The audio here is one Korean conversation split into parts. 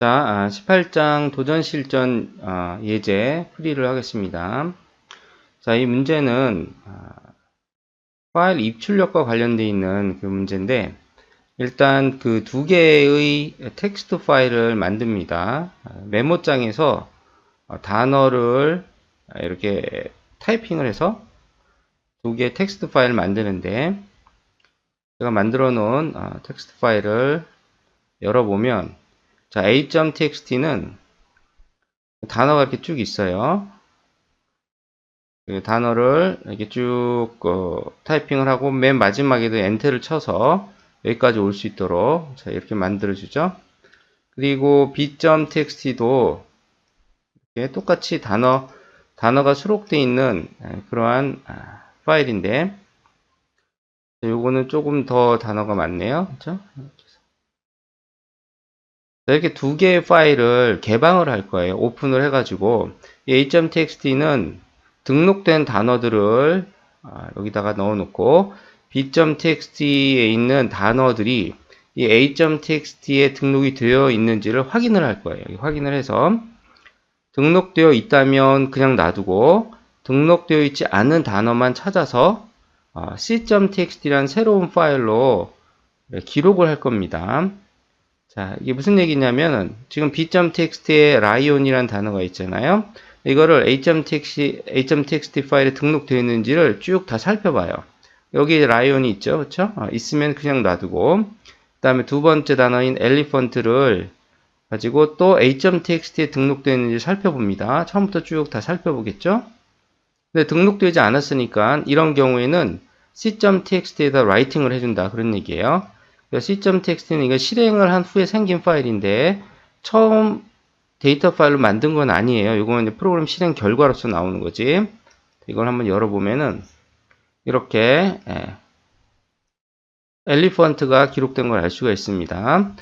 자, 18장 도전 실전 아, 예제 풀이를 하겠습니다. 자, 이 문제는 아, 파일 입출력과 관련되어 있는 그 문제인데 일단 그 두 개의 텍스트 파일을 만듭니다. 아, 메모장에서 어, 단어를 이렇게 타이핑을 해서 두 개의 텍스트 파일을 만드는데 제가 만들어 놓은 어, 텍스트 파일을 열어보면 자, a.txt는 단어가 이렇게 쭉 있어요. 그 단어를 이렇게 쭉 어, 타이핑을 하고 맨 마지막에도 엔터를 쳐서 여기까지 올 수 있도록 자, 이렇게 만들어 주죠. 그리고 b.txt도 이렇게 똑같이 단어 단어가 수록되어 있는 그러한 아, 파일인데 요거는 조금 더 단어가 많네요. 그렇죠? 이렇게 두 개의 파일을 개방을 할 거예요. 오픈을 해가지고 이 a.txt는 등록된 단어들을 아, 여기다가 넣어놓고 b.txt에 있는 단어들이 이 a.txt에 등록이 되어 있는지를 확인을 할 거예요. 확인을 해서 등록되어 있다면 그냥 놔두고 등록되어 있지 않은 단어만 찾아서 아, c.txt라는 새로운 파일로 기록을 할 겁니다. 자, 이게 무슨 얘기냐면 지금 b.txt에 라이온이라는 단어가 있잖아요. 이거를 a.txt, a.txt 파일에 등록되어 있는지를 쭉 다 살펴봐요. 여기 라이온이 있죠. 그렇죠? 어, 있으면 그냥 놔두고 그 다음에 두 번째 단어인 엘리펀트를 가지고 또 a.txt에 등록되어 있는지 살펴봅니다. 처음부터 쭉 다 살펴보겠죠? 근데 등록되지 않았으니까 이런 경우에는 c.txt에다 라이팅을 해준다. 그런 얘기예요. c.txt는 이거 실행을 한 후에 생긴 파일인데 처음 데이터 파일로 만든 건 아니에요. 이거는 프로그램 실행 결과로서 나오는 거지. 이걸 한번 열어보면은 이렇게 예, 엘리펀트가 기록된 걸 알 수가 있습니다.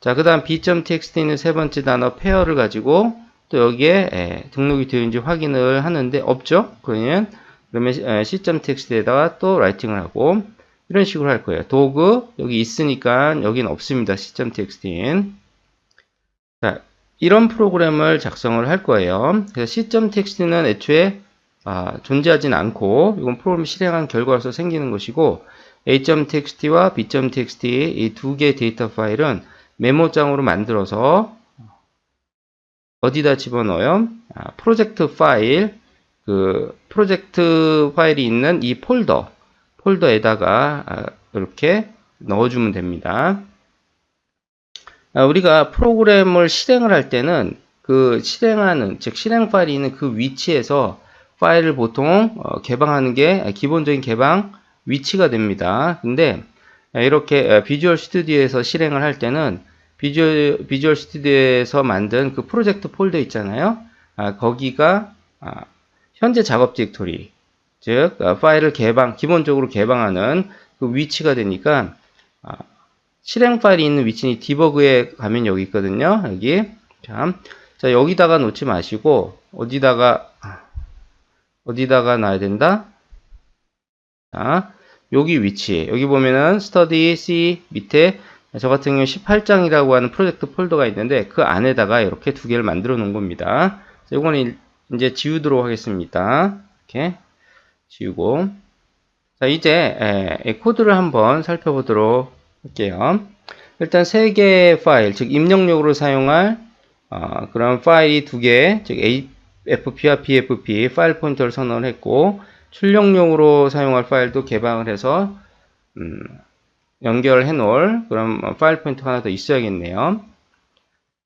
자, 그 다음 b.txt는 세 번째 단어 페어를 가지고 또 여기에 예, 등록이 되어있는지 확인을 하는데 없죠? 그러면 그러면 예, c.txt에다가 또 라이팅을 하고 이런 식으로 할 거예요. 도구 여기 있으니까 여기는 없습니다. c.txt는 자 이런 프로그램을 작성을 할 거예요. 그래서 c.txt는 애초에 아, 존재하진 않고 이건 프로그램 실행한 결과로서 생기는 것이고 a.txt와 b.txt 이 두 개의 데이터 파일은 메모장으로 만들어서 어디다 집어넣어요? 아, 프로젝트 파일 그 프로젝트 파일이 있는 이 폴더 폴더에다가 아, 이렇게 넣어주면 됩니다. 아, 우리가 프로그램을 실행을 할 때는 그 실행하는 즉 실행 파일이 있는 그 위치에서 파일을 보통 어, 개방하는 게 기본적인 개방 위치가 됩니다. 근데 이렇게 비주얼 스튜디오에서 실행을 할 때는 비주얼, 비주얼 스튜디오에서 만든 그 프로젝트 폴더 있잖아요. 아, 거기가 아, 현재 작업 디렉토리 즉 어, 파일을 개방 기본적으로 개방하는 그 위치가 되니까 아, 실행 파일이 있는 위치는 디버그에 가면 여기 있거든요. 여기 자, 자 여기다가 놓지 마시고 어디다가 어디다가 놔야 된다. 자, 여기 위치 여기 보면은 스터디 C 밑에 저 같은 경우 18장이라고 하는 프로젝트 폴더가 있는데 그 안에다가 이렇게 두 개를 만들어 놓은 겁니다. 이거는 이제 지우도록 하겠습니다. 이렇게 지우고 자 이제 에, 코드를 한번 살펴보도록 할게요. 일단 세 개의 파일, 즉 입력용으로 사용할 어, 그런 파일이 두 개, 즉 AFP와 BFP 파일 포인터를 선언을 했고 출력용으로 사용할 파일도 개방을 해서 음, 연결해 놓을 그런 파일 포인터가 하나 더 있어야겠네요.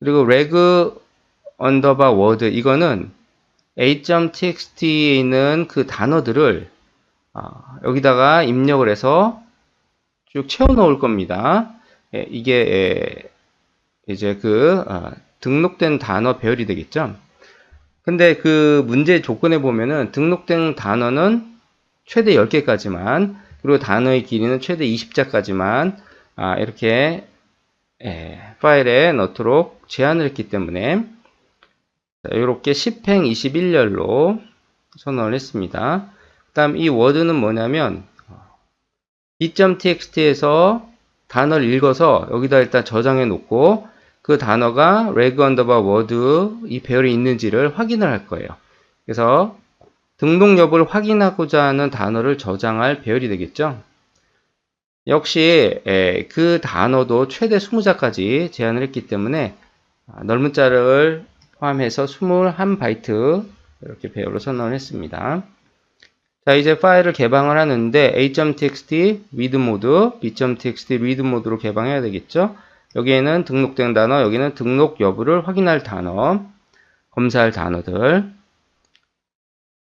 그리고 reg 언더바 워드 이거는 a.txt에 있는 그 단어들을 아, 여기다가 입력을 해서 쭉 채워 넣을 겁니다. 예, 이게 예, 이제 그 아, 등록된 단어 배열이 되겠죠. 근데 그 문제 조건에 보면은 등록된 단어는 최대 10개까지만 그리고 단어의 길이는 최대 20자까지만 아, 이렇게 예, 파일에 넣도록 제한을 했기 때문에 자, 이렇게 10행 21열로 선언을 했습니다. 그 다음 이 워드는 뭐냐면 b.txt에서 단어를 읽어서 여기다 일단 저장해 놓고 그 단어가 reg underbar word 이 배열이 있는지를 확인을 할 거예요. 그래서 등록 여부를 확인하고자 하는 단어를 저장할 배열이 되겠죠. 역시 에, 그 단어도 최대 20자까지 제한을 했기 때문에 아, 넓은 자를 포함해서 21바이트 이렇게 배열로 선언을 했습니다. 자, 이제 파일을 개방을 하는데 a.txt read 모드, b.txt read 모드로 개방해야 되겠죠. 여기에는 등록된 단어, 여기는 등록 여부를 확인할 단어, 검사할 단어들.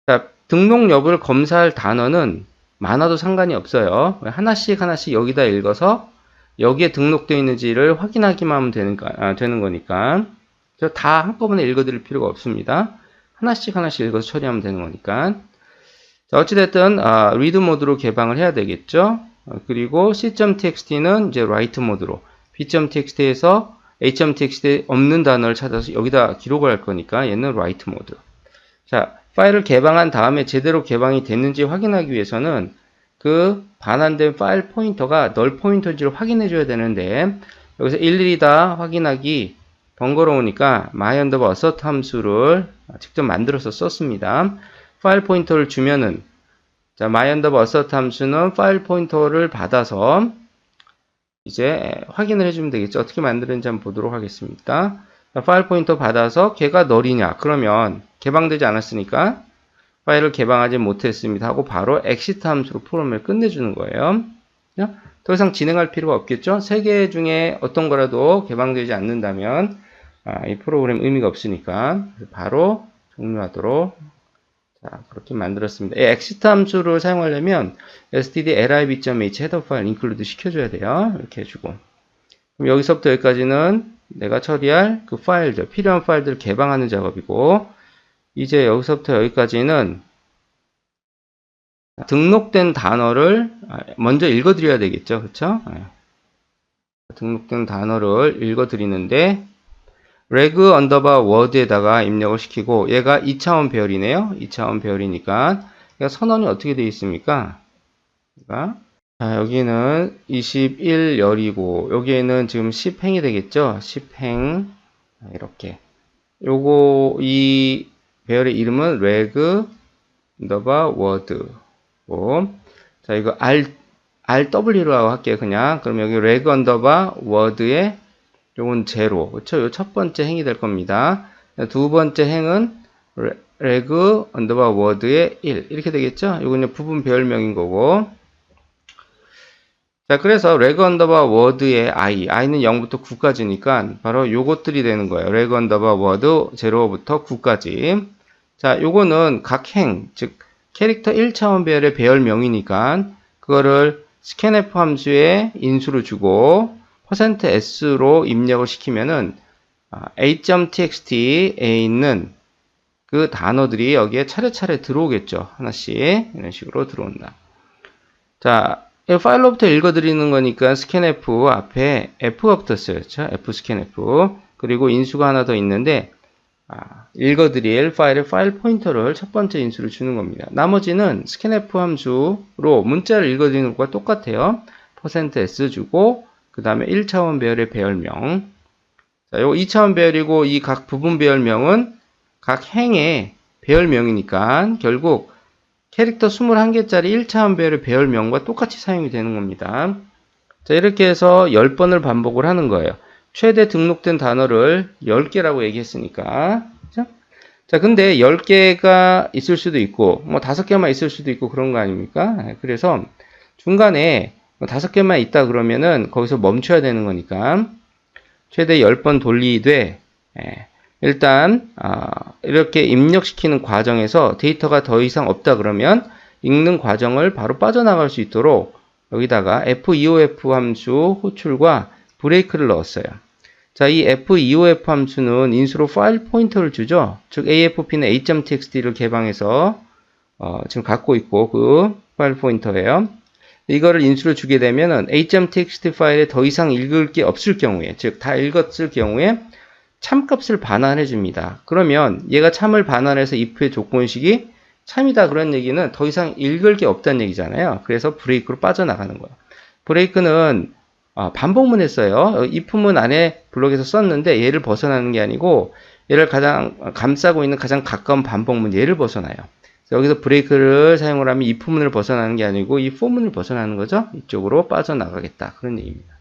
자, 등록 여부를 검사할 단어는 많아도 상관이 없어요. 하나씩 하나씩 여기다 읽어서 여기에 등록되어 있는지를 확인하기만 하면 되는, 아, 되는 거니까. 다 한꺼번에 읽어드릴 필요가 없습니다. 하나씩 하나씩 읽어서 처리하면 되는 거니까. 자, 어찌됐든, 아, read 모드로 개방을 해야 되겠죠. 어, 그리고 c.txt는 이제 write 모드로, b.txt에서 h.txt 없는 단어를 찾아서 여기다 기록을 할 거니까 얘는 write 모드. 자, 파일을 개방한 다음에 제대로 개방이 됐는지 확인하기 위해서는 그 반환된 파일 포인터가 널 포인터인지를 확인해 줘야 되는데 여기서 일일이 다 확인하기 번거로우니까 my underbar assert 함수를 직접 만들어서 썼습니다. 파일 포인터를 주면은 자 my underbar assert 함수는 파일 포인터를 받아서 이제 확인을 해주면 되겠죠. 어떻게 만드는지 한번 보도록 하겠습니다. 자, 파일 포인터 받아서 걔가 널이냐 그러면 개방되지 않았으니까 파일을 개방하지 못했습니다 하고 바로 exit 함수로 프로그램을 끝내주는 거예요. 더 이상 진행할 필요가 없겠죠. 세 개 중에 어떤 거라도 개방되지 않는다면 아, 이 프로그램 의미가 없으니까 바로 종료하도록 자, 그렇게 만들었습니다. 이 exit 함수를 사용하려면 std.lib.h 헤더 파일 인클루드 시켜줘야 돼요. 이렇게 해주고 그럼 여기서부터 여기까지는 내가 처리할 그 파일들, 필요한 파일들을 개방하는 작업이고 이제 여기서부터 여기까지는 등록된 단어를 먼저 읽어드려야 되겠죠. 네. 등록된 단어를 읽어드리는데 reg 언더바 word에다가 입력을 시키고 얘가 2차원 배열이네요. 2차원 배열이니까 선언이 어떻게 되어 있습니까? 자, 여기는 21열이고 여기에는 지금 10행이 되겠죠? 10행 이렇게 요거 이 배열의 이름은 reg underbar word 자 이거 r rw라고 할게요 그냥 그럼 여기 reg underbar word의 요건 제로 그렇죠? 요첫 번째 행이 될 겁니다 두 번째 행은 reg underbar word의 1 이렇게 되겠죠? 요건 부분 배열명인 거고 자, 그래서 레그 언더바 워드의 i, i는 0부터 9까지니까 바로 요것들이 되는 거예요. 레그 언더바 워드 0부터 9까지. 자, 요거는 각 행, 즉 캐릭터 1차원 배열의 배열명이니까 그거를 scanf 함수에 인수를 주고 %s로 입력을 시키면은 a.txt에 있는 그 단어들이 여기에 차례차례 들어오겠죠. 하나씩 이런 식으로 들어온다. 자, 파일로부터 읽어드리는 거니까 scanf 앞에 f가 붙었어요. f scanf 그리고 인수가 하나 더 있는데 아, 읽어드릴 파일의 파일 포인터를 첫 번째 인수를 주는 겁니다. 나머지는 scanf 함수로 문자를 읽어드리는 것과 똑같아요. %s 주고 그 다음에 1차원 배열의 배열명 자, 요 2차원 배열이고 이 각 부분 배열명은 각 행의 배열명이니까 결국 캐릭터 21개짜리 1차원 배열의 배열명과 똑같이 사용이 되는 겁니다. 자, 이렇게 해서 10번을 반복을 하는 거예요. 최대 등록된 단어를 10개라고 얘기했으니까. 자, 근데 10개가 있을 수도 있고, 뭐 5개만 있을 수도 있고 그런 거 아닙니까? 네, 그래서 중간에 뭐 5개만 있다 그러면은 거기서 멈춰야 되는 거니까 최대 10번 돌리되, 예, 일단 아, 이렇게 입력시키는 과정에서 데이터가 더 이상 없다 그러면 읽는 과정을 바로 빠져나갈 수 있도록 여기다가 feof 함수 호출과 브레이크를 넣었어요. 자, 이 feof 함수는 인수로 파일 포인터를 주죠. 즉 afp는 a.txt를 개방해서 어, 지금 갖고 있고 그 파일 포인터예요. 이거를 인수로 주게 되면 a.txt 파일에 더 이상 읽을 게 없을 경우에 즉 다 읽었을 경우에 참값을 반환해 줍니다. 그러면 얘가 참을 반환해서 if의 조건식이 참이다 그런 얘기는 더 이상 읽을 게 없다는 얘기잖아요. 그래서 브레이크로 빠져나가는 거예요. 브레이크는 어, 반복문 했어요. 이 품문 안에 블록에서 썼는데 얘를 벗어나는 게 아니고 얘를 가장 감싸고 있는 가장 가까운 반복문 얘를 벗어나요. 여기서 브레이크를 사용을 하면 이 품문을 벗어나는 게 아니고 이 포문을 벗어나는 거죠. 이쪽으로 빠져나가겠다. 그런 얘기입니다.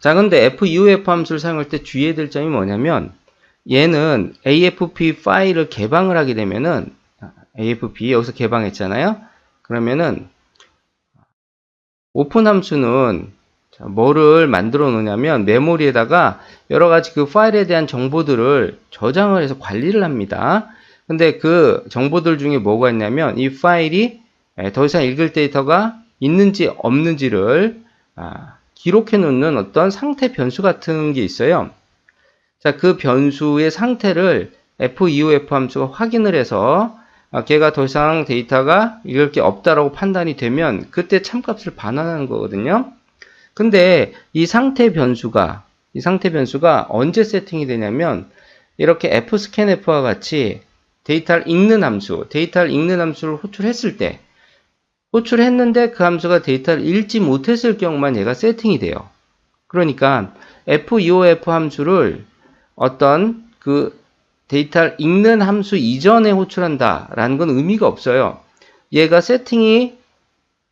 자, 근데 FUF 함수를 사용할 때 주의해야 될 점이 뭐냐면 얘는 AFP 파일을 개방을 하게 되면은 AFP 여기서 개방했잖아요. 그러면은 오픈 함수는 자, 뭐를 만들어 놓냐면 메모리에다가 여러 가지 그 파일에 대한 정보들을 저장을 해서 관리를 합니다. 근데 그 정보들 중에 뭐가 있냐면 이 파일이 에, 더 이상 읽을 데이터가 있는지 없는지를 아, 기록해 놓는 어떤 상태 변수 같은 게 있어요. 자, 그 변수의 상태를 FEOF 함수가 확인을 해서 아, 걔가 더 이상 데이터가 읽을 게 없다라고 판단이 되면 그때 참값을 반환하는 거거든요. 근데 이 상태 변수가 이 상태 변수가 언제 세팅이 되냐면 이렇게 fscanf와 같이 데이터를 읽는 함수, 데이터를 읽는 함수를 호출했을 때 호출했는데 그 함수가 데이터를 읽지 못했을 경우만 얘가 세팅이 돼요. 그러니까 FEOF 함수를 어떤 그 데이터를 읽는 함수 이전에 호출한다 라는 건 의미가 없어요. 얘가 세팅이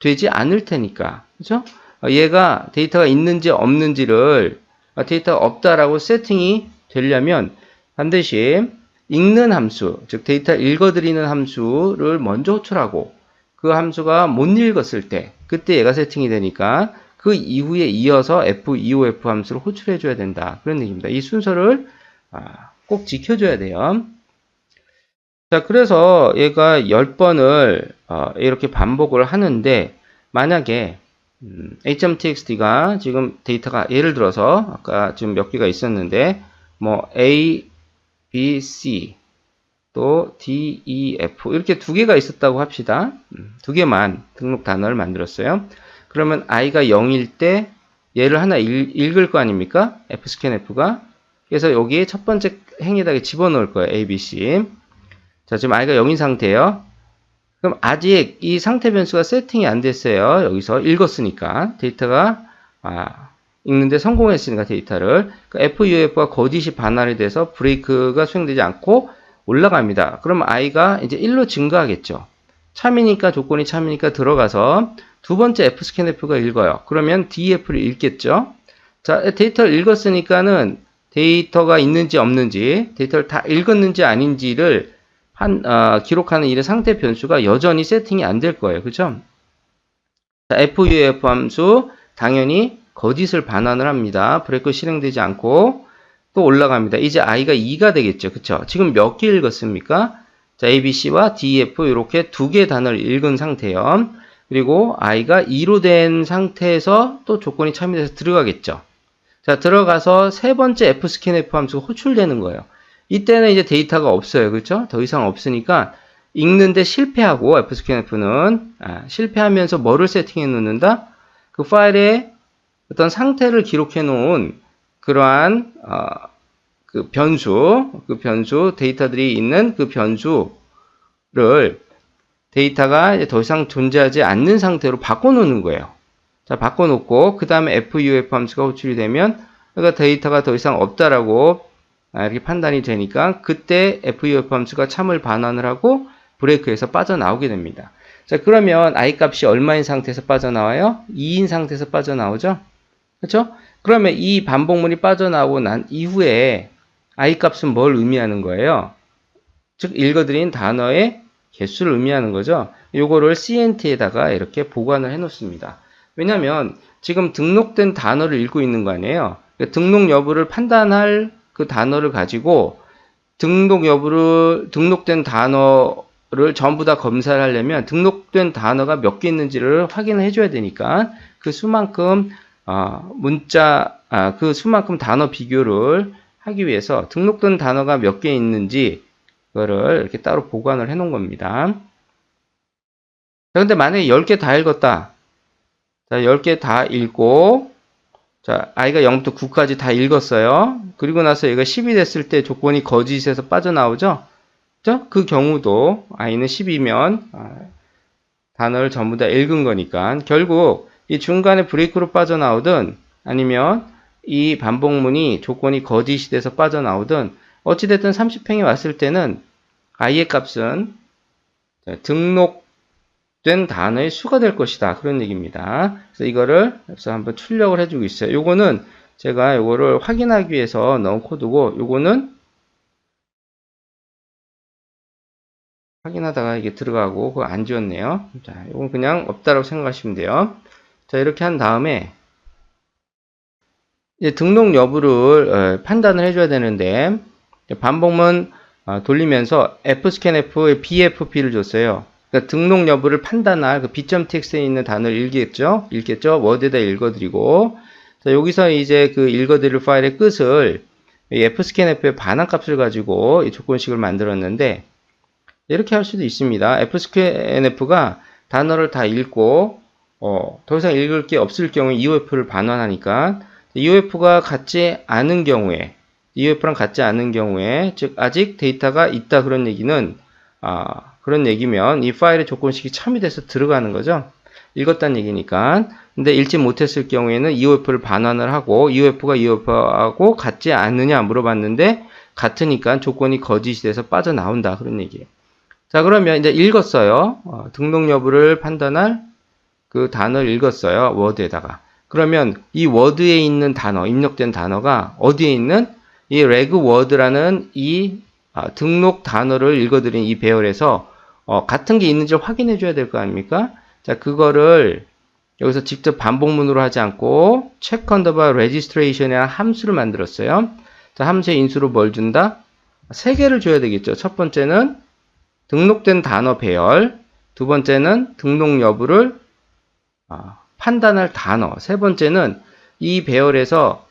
되지 않을 테니까. 그죠? 얘가 데이터가 있는지 없는지를 데이터가 없다라고 세팅이 되려면 반드시 읽는 함수, 즉 데이터 읽어드리는 함수를 먼저 호출하고 그 함수가 못 읽었을 때 그때 얘가 세팅이 되니까 그 이후에 이어서 FEOF 함수를 호출해 줘야 된다. 그런 얘기입니다. 이 순서를 아, 꼭 지켜줘야 돼요. 자, 그래서 얘가 10번을 어, 이렇게 반복을 하는데 만약에 음, h.txt가 지금 데이터가 예를 들어서 아까 지금 몇 개가 있었는데 뭐 a, b, c 또 d, e, f 이렇게 두 개가 있었다고 합시다. 음, 두 개만 등록 단어를 만들었어요. 그러면 i가 0일 때 얘를 하나 읽, 읽을 거 아닙니까? fscanf가 그래서 여기에 첫 번째 행에다가 집어넣을 거예요. a, b, c 자 지금 i가 0인 상태예요. 그럼 아직 이 상태 변수가 세팅이 안 됐어요. 여기서 읽었으니까 데이터가 아, 읽는데 성공했으니까 데이터를 그러니까 FUF가 거짓이 반환이 돼서 브레이크가 수행되지 않고 올라갑니다. 그럼 i가 이제 1로 증가하겠죠. 참이니까 조건이 참이니까 들어가서 두 번째 fscanf가 읽어요. 그러면 df를 읽겠죠. 자 데이터를 읽었으니까는 데이터가 있는지 없는지 데이터를 다 읽었는지 아닌지를 한, 어, 기록하는 일의 상태 변수가 여전히 세팅이 안 될 거예요. 그죠? 자, FUF 함수, 당연히 거짓을 반환을 합니다. 브레이크 실행되지 않고, 또 올라갑니다. 이제 i가 2가 되겠죠. 그쵸? 지금 몇 개 읽었습니까? 자, ABC와 DF 이렇게 두 개 단어를 읽은 상태요. 그리고 i가 2로 된 상태에서 또 조건이 참여돼서 들어가겠죠. 자, 들어가서 세 번째 fscanf 함수가 호출되는 거예요. 이때는 이제 데이터가 없어요. 그렇죠? 더 이상 없으니까 읽는데 실패하고 fscanf는 아, 실패하면서 뭐를 세팅해 놓는다? 그 파일에 어떤 상태를 기록해 놓은 그러한 어, 그 변수, 그 변수 데이터들이 있는 그 변수를 데이터가 더 이상 존재하지 않는 상태로 바꿔 놓는 거예요. 자, 바꿔 놓고 그 다음에 FUF 함수가 호출이 되면 그러니까 데이터가 더 이상 없다라고 아, 이렇게 판단이 되니까 그때 FUF 함수가 참을 반환을 하고 브레이크에서 빠져나오게 됩니다. 자, 그러면 i 값이 얼마인 상태에서 빠져나와요? 2인 상태에서 빠져나오죠? 그렇죠? 그러면 이 반복문이 빠져나오고 난 이후에 i 값은 뭘 의미하는 거예요? 즉 읽어드린 단어의 개수를 의미하는 거죠. 요거를 CNT에다가 이렇게 보관을 해 놓습니다. 왜냐하면 지금 등록된 단어를 읽고 있는 거 아니에요. 그러니까 등록 여부를 판단할 그 단어를 가지고 등록 여부를 등록된 단어를 전부 다 검사를 하려면 등록된 단어가 몇 개 있는지를 확인을 해줘야 되니까 그 수만큼 어, 문자 아, 그 수만큼 단어 비교를 하기 위해서 등록된 단어가 몇 개 있는지 그거를 이렇게 따로 보관을 해 놓은 겁니다. 자, 근데 만약에 10개 다 읽었다. 자, 10개 다 읽고 자, i가 0부터 9까지 다 읽었어요. 그리고 나서 얘가 10이 됐을 때 조건이 거짓에서 빠져나오죠? 그죠? 그 경우도 i는 10이면 아, 단어를 전부 다 읽은 거니까 결국 이 중간에 브레이크로 빠져나오든 아니면 이 반복문이 조건이 거짓이 돼서 빠져나오든 어찌됐든 30행에 왔을 때는 i의 값은 자, 등록된 단어의 수가 될 것이다. 그런 얘기입니다. 그래서 이거를 그래서 한번 출력을 해주고 있어요. 요거는 제가 요거를 확인하기 위해서 넣은 코드고 요거는 확인하다가 이게 들어가고 그거 안 지웠네요. 자, 이건 그냥 없다라고 생각하시면 돼요. 자, 이렇게 한 다음에 등록 여부를 어, 판단을 해줘야 되는데 반복문 어, 돌리면서 fscanf의 bfp를 줬어요. 그러니까 등록 여부를 판단할 그 b.txt에 있는 단어를 읽겠죠? 읽겠죠? 워드에다 읽어드리고 자, 여기서 이제 그 읽어드릴 파일의 끝을 이 fscanf의 반환 값을 가지고 이 조건식을 만들었는데 이렇게 할 수도 있습니다. fscanf가 단어를 다 읽고 어, 더 이상 읽을 게 없을 경우에 EOF를 반환하니까 EOF가 같지 않은 경우에 EOF랑 같지 않은 경우에 즉 아직 데이터가 있다 그런 얘기는 아, 그런 얘기면 이 파일의 조건식이 참여돼서 들어가는 거죠. 읽었다는 얘기니까. 근데 읽지 못했을 경우에는 EOF를 반환을 하고 EOF가 EOF하고 같지 않느냐 물어봤는데 같으니까 조건이 거짓이 돼서 빠져나온다 그런 얘기예요. 자 그러면 이제 읽었어요. 어, 등록 여부를 판단할 그 단어를 읽었어요. 워드에다가. 그러면 이 워드에 있는 단어, 입력된 단어가 어디에 있는 이 레그 워드라는 이 아, 등록 단어를 읽어드린 이 배열에서 어, 같은 게 있는지 확인해 줘야 될 거 아닙니까? 자, 그거를 여기서 직접 반복문으로 하지 않고 check underbar registration이라는 함수를 만들었어요. 자, 함수의 인수로 뭘 준다? 세 개를 줘야 되겠죠. 첫 번째는 등록된 단어 배열, 두 번째는 등록 여부를 아, 판단할 단어, 세 번째는 이 배열에서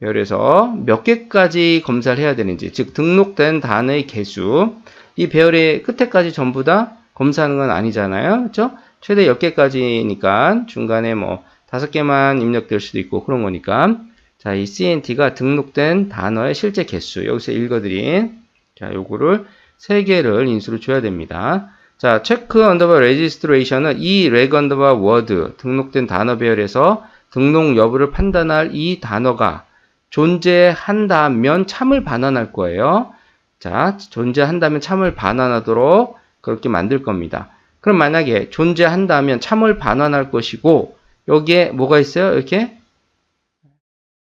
배열에서 몇 개까지 검사를 해야 되는지, 즉 등록된 단어의 개수, 이 배열의 끝에까지 전부 다 검사하는 건 아니잖아요. 그렇죠? 최대 10개까지니까 중간에 뭐 5개만 입력될 수도 있고 그런 거니까 자, 이 CNT가 등록된 단어의 실제 개수 여기서 읽어드린 자, 요거를 3개를 인수로 줘야 됩니다. 자, 체크 언더바 레지스트레이션은 이 레그 언더바 워드 등록된 단어 배열에서 등록 여부를 판단할 이 단어가 존재한다면 참을 반환할 거예요. 자, 존재한다면 참을 반환하도록 그렇게 만들 겁니다. 그럼 만약에 존재한다면 참을 반환할 것이고 여기에 뭐가 있어요? 이렇게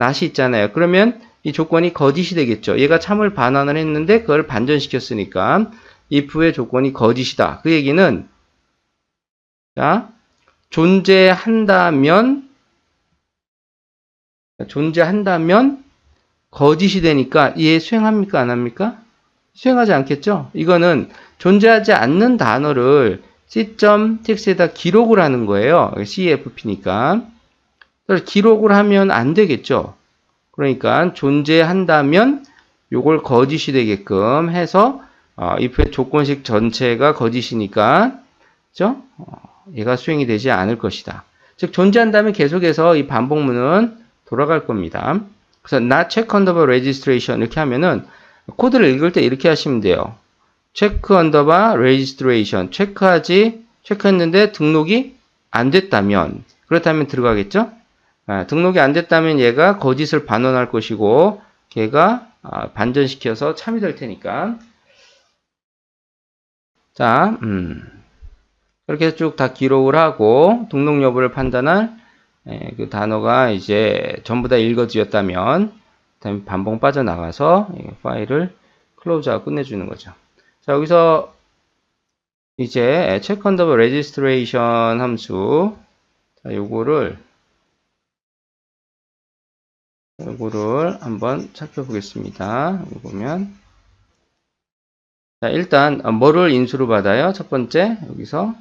낫이 있잖아요. 그러면 이 조건이 거짓이 되겠죠. 얘가 참을 반환을 했는데 그걸 반전시켰으니까 if의 조건이 거짓이다. 그 얘기는 자 존재한다면 존재한다면 거짓이 되니까 얘 수행합니까 안 합니까? 수행하지 않겠죠? 이거는 존재하지 않는 단어를 c.txt에다 기록을 하는 거예요. cfp니까. 기록을 하면 안 되겠죠. 그러니까 존재한다면 요걸 거짓이 되게끔 해서 어, if의 조건식 전체가 거짓이니까 그죠? 어, 얘가 수행이 되지 않을 것이다. 즉 존재한다면 계속해서 이 반복문은 돌아갈 겁니다. 그래서 not check underbar registration 이렇게 하면은 코드를 읽을 때 이렇게 하시면 돼요. check underbar registration 체크하지 체크했는데 등록이 안 됐다면 그렇다면 들어가겠죠? 아, 등록이 안 됐다면 얘가 거짓을 반원할 것이고 걔가 아, 반전시켜서 참여될 테니까 자, 음, 그렇게 쭉 다 기록을 하고 등록 여부를 판단할 에, 그 단어가 이제 전부 다 읽어지었다면 반복 빠져나가서 파일을 클로즈하고 끝내주는 거죠. 자, 여기서 이제 check underbar registration 함수 자, 요거를 요거를 한번 살펴보겠습니다. 보면 자, 일단 뭐를 인수로 받아요? 첫 번째 여기서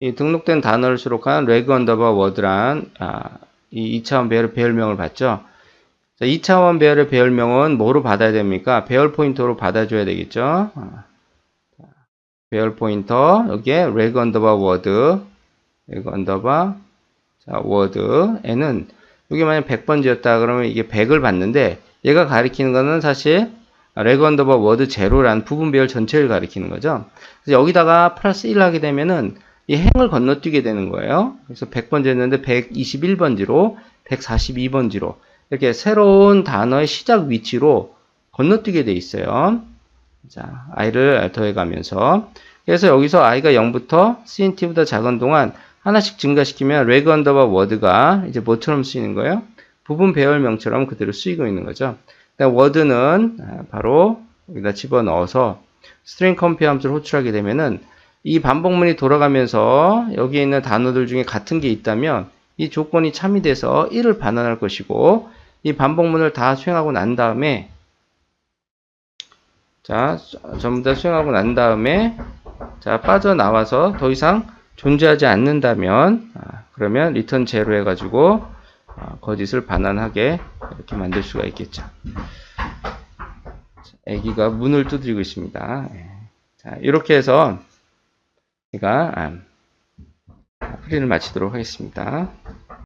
이 등록된 단어를 수록한 레그 언더바 워드란 아, 이 2차원 배열 배열명을 받죠. 자, 2차원 배열의 배열명은 뭐로 받아야 됩니까? 배열 포인터로 받아줘야 되겠죠. 아, 배열 포인터 여기에 레그 언더바 워드 레그 언더바 자, 워드 에는 이게 만약 100번지였다 그러면 이게 100을 받는데 얘가 가리키는 거는 사실 레그 언더바 워드 제로라는 부분 배열 전체를 가리키는 거죠. 그래서 여기다가 플러스 1 하게 되면은 이 행을 건너뛰게 되는 거예요. 그래서 100번지였는데 121번지로 142번지로 이렇게 새로운 단어의 시작 위치로 건너뛰게 돼 있어요. 자, i를 더해가면서 그래서 여기서 i가 0부터 cnt보다 작은 동안 하나씩 증가시키면 레그 언더바 워드가 이제 뭐처럼 쓰이는 거예요? 부분 배열명처럼 그대로 쓰이고 있는 거죠. 워드는 바로 여기다 집어넣어서 스트링 컴페어 함수를 호출하게 되면은 이 반복문이 돌아가면서 여기에 있는 단어들 중에 같은 게 있다면 이 조건이 참이 돼서 1을 반환할 것이고 이 반복문을 다 수행하고 난 다음에 자 전부 다 수행하고 난 다음에 자 빠져나와서 더 이상 존재하지 않는다면 아, 그러면 리턴 제로 해가지고 아, 거짓을 반환하게 이렇게 만들 수가 있겠죠. 아기가 문을 두드리고 있습니다. 예. 자 이렇게 해서 제가 아, 프리를 마치도록 하겠습니다.